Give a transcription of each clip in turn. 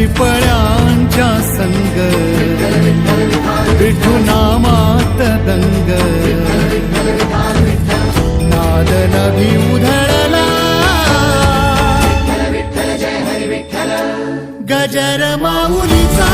चिपळ्यांच्या संग. विठुनामात दंग. नाद नभी उधळला गजर माऊलीचा.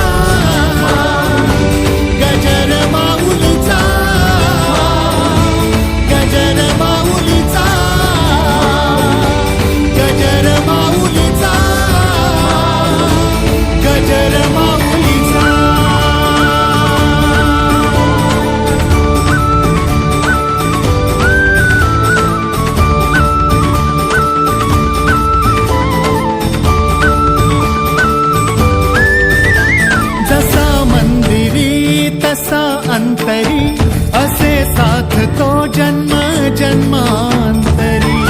साथ तो जन्म जन्मांतरी।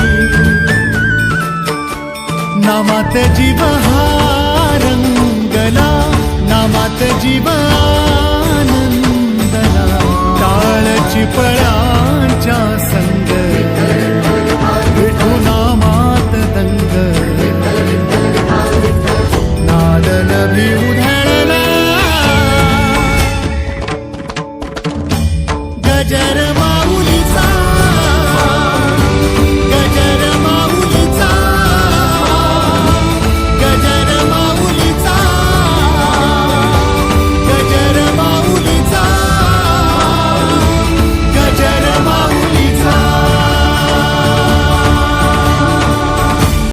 नामात जीव हा रंगला नामात जीव आनंदला। टाळ चिपळांच्या ajar mau